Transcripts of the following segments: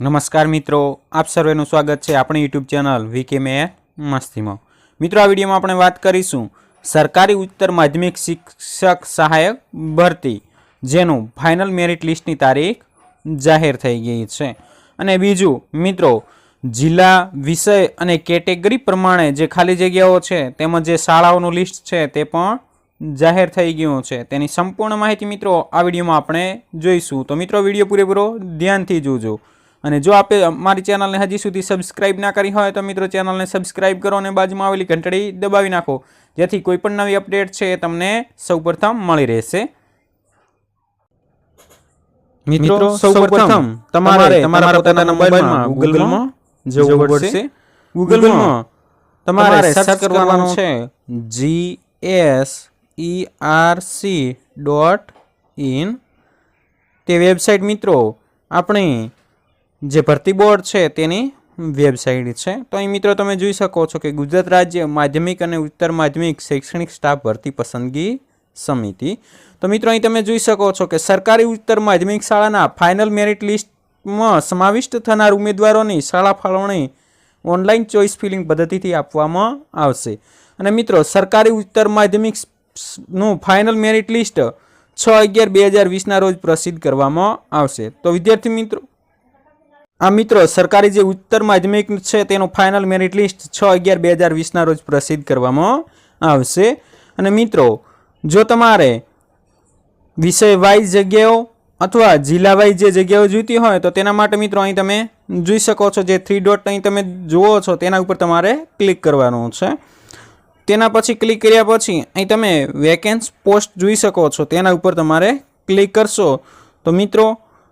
નમસ્કાર મિત્રો, આપ સર્વેનું સ્વાગત છે આપણી યુટ્યુબ ચેનલ વીકે મે મસ્તીમાં. મિત્રો, આ વિડીયોમાં આપણે વાત કરીશું સરકારી ઉચ્ચતર માધ્યમિક શિક્ષક સહાયક ભરતી, જેનું ફાઇનલ મેરિટ લિસ્ટની તારીખ જાહેર થઈ ગઈ છે. અને બીજું, મિત્રો, જિલ્લા વિષય અને કેટેગરી પ્રમાણે જે ખાલી જગ્યાઓ છે, તેમજ જે શાળાઓનું લિસ્ટ છે, તે પણ જાહેર થઈ ગયું છે. તેની સંપૂર્ણ માહિતી મિત્રો, આ વિડીયોમાં આપણે જોઈશું. તો મિત્રો, વીડિયો પૂરેપૂરો ધ્યાનથી જોજો. અને જો આપે અમારી ચેનલને હજી સુધી સબસ્ક્રાઇબ ના કરી હોય તો મિત્રો ચેનલને સબસ્ક્રાઇબ કરો અને બાજુમાં આવેલી ઘંટડી દબાવી નાખો. જેથી કોઈ પણ નવી અપડેટ છે એ તમને સૌપ્રથમ મળી રહેશે. મિત્રો સૌપ્રથમ તમારે તમારા પોતાના મોબાઈલમાં ગૂગલમાં જવું પડશે. ગૂગલમાં તમારે સર્ચ કરવાનું છે G S E R C dot in તે વેબસાઇટ મિત્રો આપણી જે ભરતી બોર્ડ છે તેની વેબસાઇટ છે. તો અહીં મિત્રો તમે જોઈ શકો છો કે ગુજરાત રાજ્ય માધ્યમિક અને ઉત્તર માધ્યમિક શૈક્ષણિક સ્ટાફ ભરતી પસંદગી સમિતિ. તો મિત્રો અહીં તમે જોઈ શકો છો કે સરકારી ઉત્તર માધ્યમિક શાળાના ફાઇનલ મેરિટ લિસ્ટમાં સમાવિષ્ટ થનાર ઉમેદવારોની શાળા ફાળવણી ઓનલાઈન ચોઇસ ફિલિંગ પદ્ધતિથી આપવામાં આવશે. અને મિત્રો સરકારી ઉત્તર માધ્યમિકનું ફાઇનલ મેરિટ લિસ્ટ છ અગિયાર બે હજાર વીસના રોજ પ્રસિદ્ધ કરવામાં આવશે. તો વિદ્યાર્થી મિત્રો આ મિત્રો, સરકારી જે ઉત્તર માધ્યમિક છે તેનું ફાઇનલ મેરિટ લિસ્ટ છ અગિયાર બે હજાર વીસના રોજ પ્રસિદ્ધ કરવામાં આવશે. અને મિત્રો, જો તમારે વિષય વાઇઝ જગ્યાઓ અથવા જિલ્લા વાઇઝ જે જગ્યાઓ જોઈતી હોય તો તેના માટે મિત્રો અહીં તમે જોઈ શકો છો જે થ્રી ડોટ અહીં તમે જુઓ છો તેના ઉપર તમારે ક્લિક કરવાનું છે. તેના પછી ક્લિક કર્યા પછી અહીં તમે વેકેન્સ પોસ્ટ જોઈ શકો છો તેના ઉપર તમારે ક્લિક કરશો. તો મિત્રો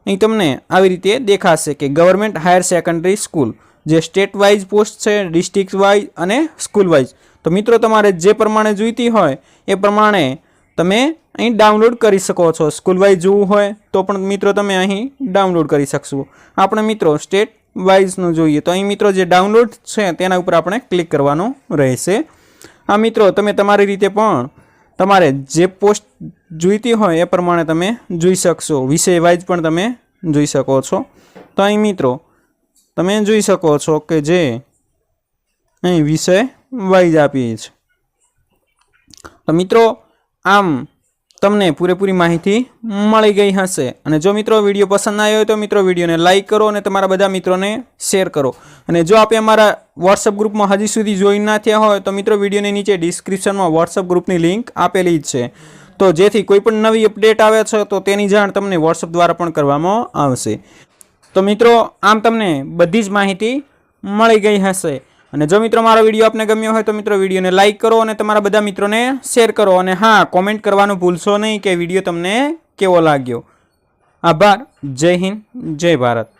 અહીં તમને આવી રીતે દેખાશે કે ગવર્મેન્ટ હાયર સેકન્ડરી સ્કૂલ, જે સ્ટેટ વાઇઝ પોસ્ટ છે ડિસ્ટ્રિક્ટ વાઇઝ અને સ્કૂલ વાઇઝ તો મિત્રો, તમારે જે પ્રમાણે જોઈતી હોય, એ પ્રમાણે તમે અહીં ડાઉનલોડ કરી શકો છો. સ્કૂલ વાઇઝ જોવું હોય, તો પણ મિત્રો, તમે અહીં ડાઉનલોડ કરી શકશો. આપણે મિત્રો સ્ટેટ વાઇઝનું જોઈએ. તો અહીં મિત્રો, જે ડાઉનલોડ છે, તેના ઉપર આપણે ક્લિક કરવાનું રહેશે. આ મિત્રો, તમે તમારી રીતે પણ તમારે જે પોસ્ટ જોઈતી હોય એ પ્રમાણે તમે જોઈ શકશો. વિષય વાઇઝ પણ તમે જોઈ શકો છો. તો અહીં મિત્રો, તમે જોઈ શકો છો કે જે અહીં વિષય વાઇઝ આપીએ છે. તો મિત્રો, આમ તમને પૂરેપૂરી માહિતી મળી ગઈ હશે. અને જો મિત્રો વીડિયો પસંદ આવ્યો હોય તો મિત્રો વિડીયોને લાઇક કરો અને તમારા બધા મિત્રોને શેર કરો. અને જો આપે અમારા વોટ્સઅપ ગ્રુપમાં હજી સુધી જોઈન ના થયા હોય તો મિત્રો વિડીયોની નીચે ડિસ્ક્રિપ્શનમાં વોટ્સઅપ ગ્રુપની લિંક આપેલી જ છે. તો જેથી કોઈ પણ નવી અપડેટ આવે છે, તો તેની જાણ તમને વોટ્સઅપ દ્વારા પણ કરવામાં આવશે. તો મિત્રો, આમ તમને બધી જ માહિતી મળી ગઈ હશે. અને જો મિત્રો મારો વીડિયો આપને ગમ્યો હોય, તો મિત્રો વિડીયોને લાઇક કરો અને તમારા બધા મિત્રોને શેર કરો. અને હા, કોમેન્ટ કરવાનું ભૂલશો નહીં કે વીડિયો તમને કેવો લાગ્યો. આભાર. જય હિન્દ. જય ભારત.